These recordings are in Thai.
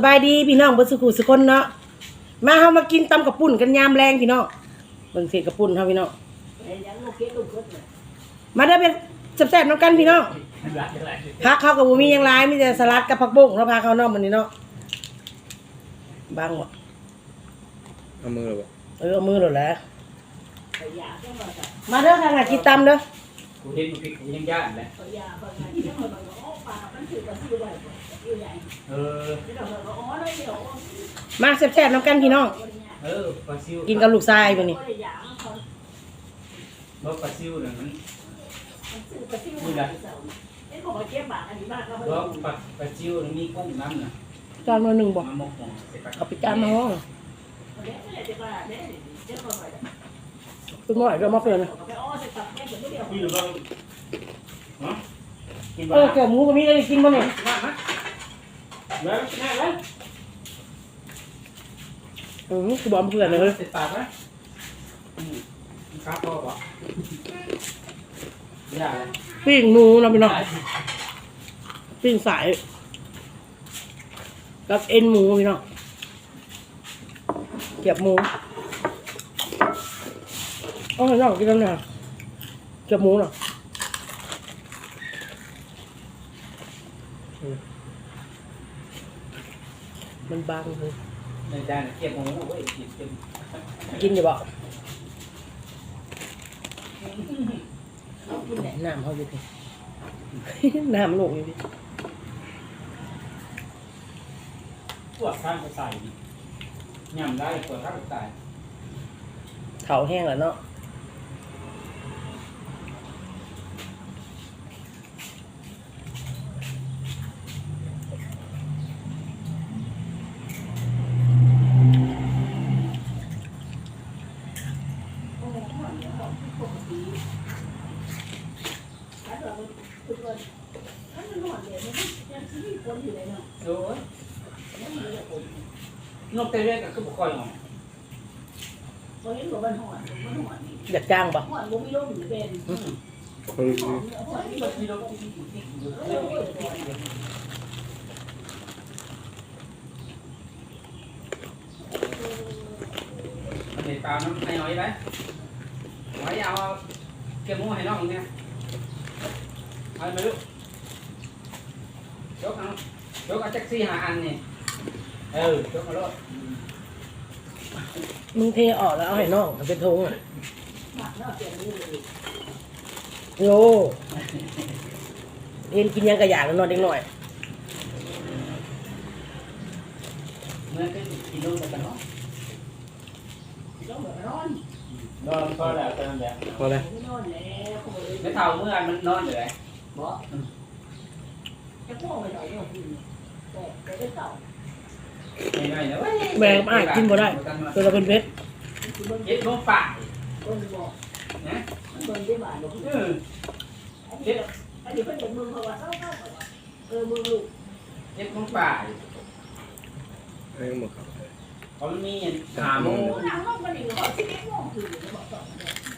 สบายดีพี่น้องเบ่สุขุสุคนเนาะมาเฮามากินตำกระปุ่นกันยามแรงพี่น้องเบิ่งสิกระปุ่นเฮาพี่น้องมาได้อเป็นแซ่บๆน้ำกันพี่น้องพักเขากับบ่มีหยังหลายมีแต่สลัดกับผักบุ้งเนาะพาเขาเนาะมื้อนี้เนาะบางบ่เอามือเลยบ่เออเอามือโลดแหล้วมาเด้อทางหากินตำเด้อกูเห็นมันผิดกูยังย่านแหละ เออ มาแซ่บๆน้ำกันพี่น้อง เออปลาซิวกินกับลูกชายมื้อนี้บ่ปลาซิวน่ะมันมือละบ่ปลาปลาซิวน่ะมีกุ้งน้ำน่ะจานมาหนึ่งบ่มาหมกหม้อใส่ปลาเอาไปจานมาห้องคุณหน่อยก็มาเพื่อนนะกินหรือเปล่าฮะกินเอบ่อแกหมูก็มีได้กินบ่เนี่ย มามาแล้วแม่แล้วอืมคือบอมเพื่อนเลยเฮ้ยใส่ปากไหมอืมครับพ่อบ่อย่าเลยปิ้งหมูเนาะพี่น้องปิ้งสายกับเอ็นหมูพี่น้องเกียบหมูเอาให้น้องกินแล้วเนี่ยเกียบหมูเนาะอื มมันบางเลยในจานเก็บหมูไว้กินเต็มกินอยู่บ่น้ำเขาอยู่พี่น้ำลงอยู่พี่ปวดข้างก็ใส่ดิยำได้ปวดข้างก็ใส่เขาแห้งแล้วเนาะ โอ้ยนกเตเรกก็คือบุคอยออกอยากจ้างปะคนนี้มีรถที่ที่อยู่มันเห็นปลามันไม่น้อยไหมไว้เอาเก็บหมูให้น้องเนี่ย เอาไปลูกยกเอายกเอาแจ็คซี่หาอันนี่เออยกมาโลดมึงเทออกแล้วเอาให้น้องมันเป็นทงอะโยเรียนกินยังกระยาแล้วนอนเด็กหน่อยเมื่อกี้กินลูกกันเนาะนอนพอแล้วตอนแบบพอแล้วไม่เท่าเมื่อมันนอนอยู่ ไหนไม่ไม่นะเว้ยแม่ก็อ้ายกินบ่ได้ ตัวเราเป็นเพชรเจ็ดโมงป่ายนะเออเจ็ดเจ็ดโมงป่ายให้หมดครับเพรามันมีหาโมงนี่คูคืนนี้คุณจะตายคูสองโมงอะเบิ่งตังแรกเขาไปนอนลืมบาดสัตว์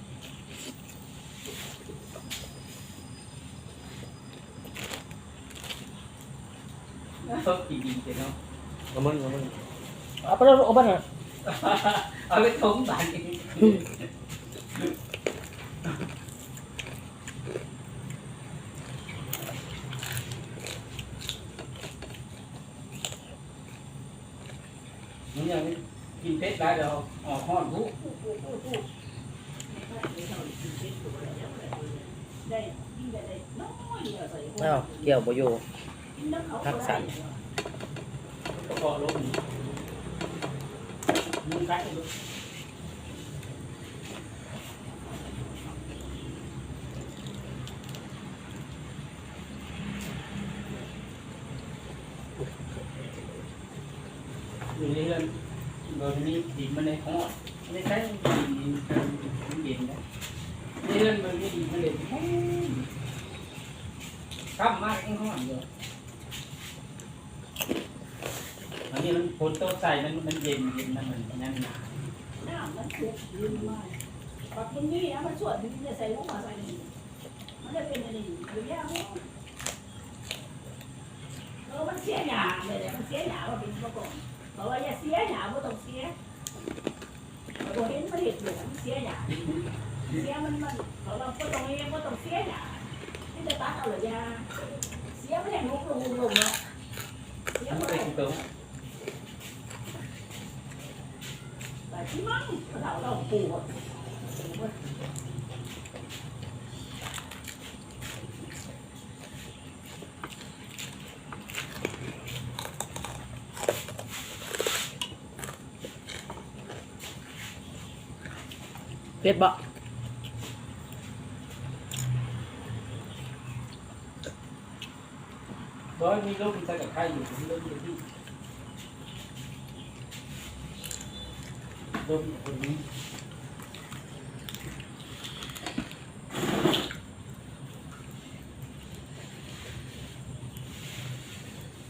อบกินดีเนาะเอามันเอามันเอาไปแล้วเอาไปน่อยเอาไปทงบานมันยังกินเพชรได้เดี๋ยวออกห้อนบุเอ้าเกี่ยวบ่อยู่ทักษะ เกาะลงมึงกัดให้ดูอยู่ในเรือนโดยนี้ดินมันในห้องไม่ใช่ดินดินมันเย็นนะนี่เรื่องมันไม่ดินมันเลยแห้งกลับมาข้างห้องเดียวอั นนี้มันฝนตกใส่มันมันเย็นเย็นนะมันนั่นหนาน้ำมันถูกยืนมาปักตรงนี้นะมันส่วนที่จะใส่ลูกมาใส่นี่มันจะเป็นอะไรหรือยากมั้งเออมันเสียหยาเลยแหละมันเสียหยาว่าเป็นมาก่อนเพราะว่าอย่าเสียหยาไม่ต้องเสียพอเห็นมันเห็นอยู่มันเสียหยาเสียมันมันเราเราก็ต้องเองก็ต้องเสียหยาที่จะตัดเอาหรือยาเสียไม่ได้ลุกลงลงเนาะเสียมันไม่เป็ได้ นตัว แต่ ที่มั่งเราเราปวดเผ็ดบ่โดยมีลูกมีใส่กับไข่อยู่ที่ลูกอยู่ที่ ลูกคนนี้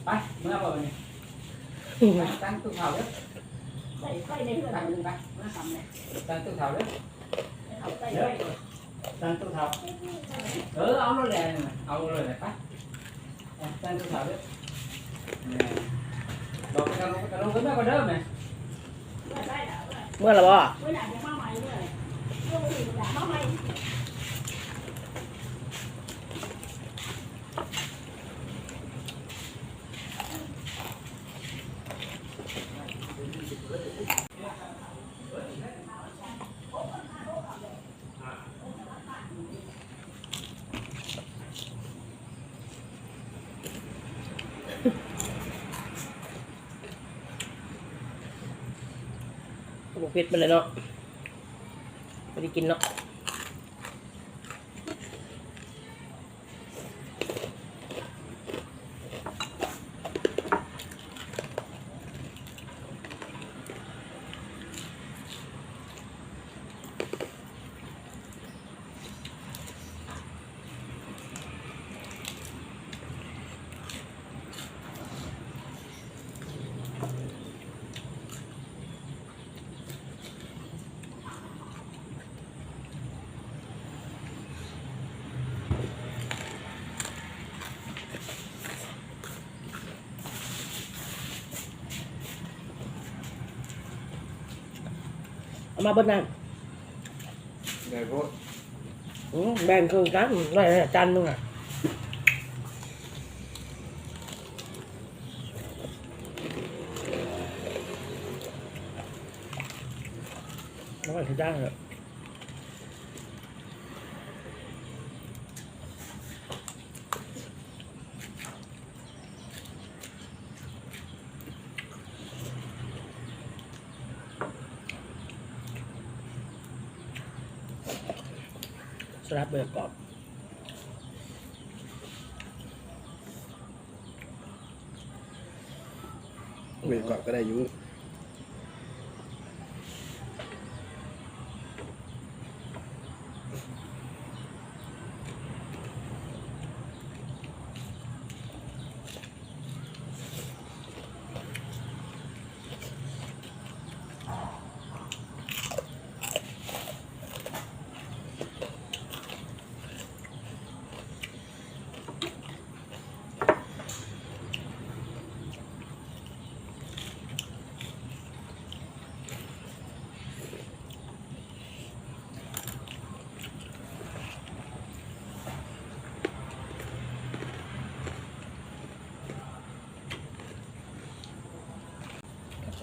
ไปเมื่อวันนี้ตั้งตู้เผาเด้อใส่ไฟในเรือนตั้งนึงไปมาทำเลยตั้งตู้เผาเด้อเอาใส่ไฟตั้งตู้เผาเออเอาเลยแหละเอาเลยแหละไปตั้งตู้เผาเด้อบอกกันลงกันลงกันเมื่อก่อนเด้อไหมไม่ได้แล้ว เมื่อไหร่บ่ บุกเมื่อไหร่เมื่อไหร่จะมาเผ็ดไปเลยเนาะบ่ได้กินเนาะ มาเบนนั่นไงพวกอืมแบ่งครึ่งกันได้แล้วจานหนึงอะแล้วก็ถึงจ้างเหรอส รับเบอร์กรอบเบอร์ก่อบก็ได้อยุ่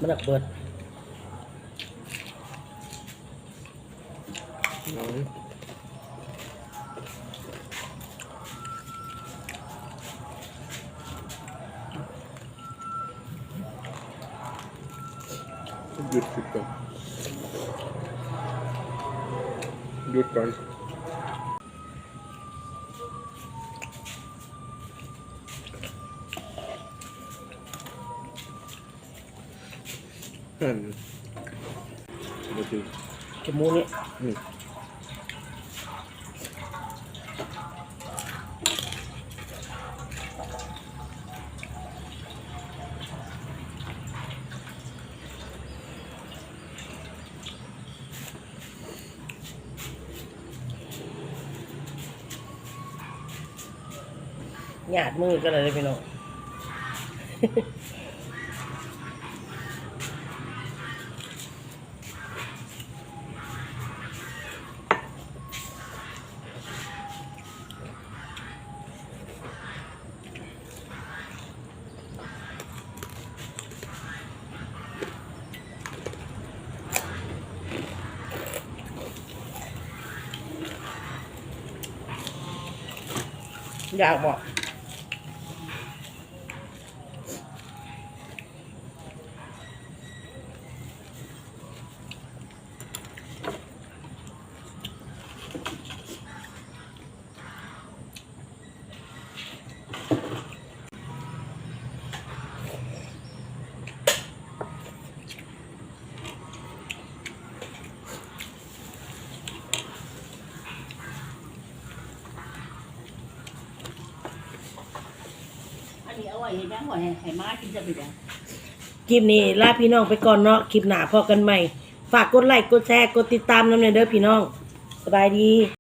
มันหนักเบิดน้องหยุดหยุดก่อนหยุดก่อนนั่น จมูกนี่อืมหยาดมือกันเลยพี่น้อง อยากบอก อันนี้เห็นยังไว้ให้มากินจะไปยังคลิปนี้ลาพี่น้องไปก่อนเนาะคลิปหน้าพอกันใหม่ ฝากกดไลค์กดแชร์กดติดตามน้ำเนยเด้อพี่น้อง สบายดี